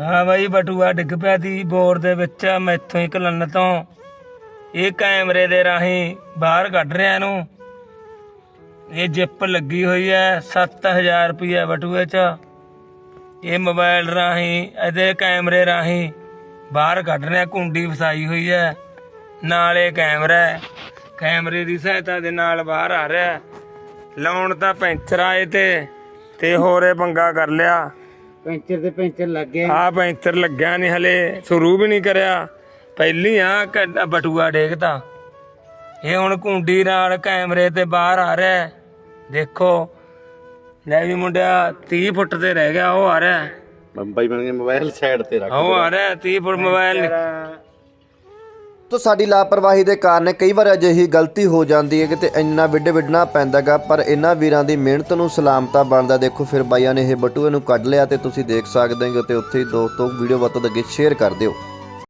ਹਾਂ ਬਾਈ, ਬਟੂਆ ਡਿੱਗ ਪਿਆ ਦੀ ਬੋਰ ਦੇ ਵਿੱਚ, ਮੈਥੋਂ ਹੀ ਕਲਨ ਤੋਂ। ਇਹ ਕੈਮਰੇ ਦੇ ਰਾਹੀਂ ਬਾਹਰ ਕੱਢ ਰਿਹਾ ਇਹਨੂੰ। ਇਹ ਜਿੱਪ ਲੱਗੀ ਹੋਈ ਹੈ 7000 ਰੁਪਏ ਬਟੂਏ 'ਚ। ਇਹ ਮੋਬਾਈਲ ਰਾਹੀਂ, ਇਹਦੇ ਕੈਮਰੇ ਰਾਹੀਂ ਬਾਹਰ ਕੱਢ ਰਿਹਾ, ਕੁੰਡੀ ਫਸਾਈ ਹੋਈ ਹੈ। ਨਾਲ ਇਹ ਕੈਮਰਾ ਕੈਮਰੇ ਦੀ ਸਹਾਇਤਾ ਦੇ ਨਾਲ ਬਾਹਰ ਆ ਰਿਹਾ। ਲਾਉਣ ਤਾਂ ਪੈਂਚਰ ਆਏ ਤੇ ਤੇ ਹੋਰੇ ਪੰਗਾ ਕਰ ਲਿਆ। ਪੈਂਚਰ ਤੇ ਪੈਂਚਰ ਲੱਗ ਗਏ। ਆ ਪੈਂਚਰ ਲੱਗਿਆ ਨਹੀਂ ਹਲੇ ਸ਼ੁਰੂ ਵੀ ਨਹੀਂ ਕਰਿਆ। ਪਹਿਲੀ ਆ ਬਟੂਆ ਡੇਗਤਾ ਇਹ ਹੁਣ ਕੁੰਡੀ ਨਾਲ ਕੈਮਰੇ ਤੇ ਬਾਹਰ ਆ ਰਿਹਾ। ਦੇਖੋ। ਲੈ ਵੀ ਮੁੰਡਿਆ 30 ਫੁੱਟ ਤੇ ਰਹਿ ਗਿਆ ਉਹ ਆ ਰਿਹਾ। ਬੰਬਾਈ ਬਣ ਕੇ ਮੋਬਾਈਲ ਸਾਈਡ ਤੇ ਰੱਖ ਉਹ ਆ ਰਿਹਾ ਹੈ, 30 ਫੁੱਟ ਮੋਬਾਈਲ। ਤੋ ਸਾਡੀ ਲਾਪਰਵਾਹੀ ਦੇ ਕਾਰਨ ਕਈ ਵਾਰ ਅਜਿਹੀ ਗਲਤੀ ਹੋ ਜਾਂਦੀ ਹੈ ਕਿ ਤੇ ਇੰਨਾ ਵਿੱਢ ਵਿੱਢਣਾ ਪੈਂਦਾਗਾ ਪਰ ਇਹਨਾਂ ਵੀਰਾਂ ਦੀ ਮਿਹਨਤ ਨੂੰ ਸਲਾਮਤਾ ਬਣਦਾ ਦੇਖੋ, ਫਿਰ ਬਾਈਆਂ ਨੇ ਇਹ ਬਟੂਏ ਨੂੰ ਕੱਢ ਲਿਆ ਤੇ ਤੁਸੀਂ ਦੇਖ ਸਕਦੇ ਹੋ ਤੇ ਉੱਥੇ ਹੀ ਦੋਸਤੋ ਵੀਡੀਓ ਵੱਧ ਤੋਂ ਅੱਗੇ ਸ਼ੇਅਰ ਕਰ ਦਿਓ।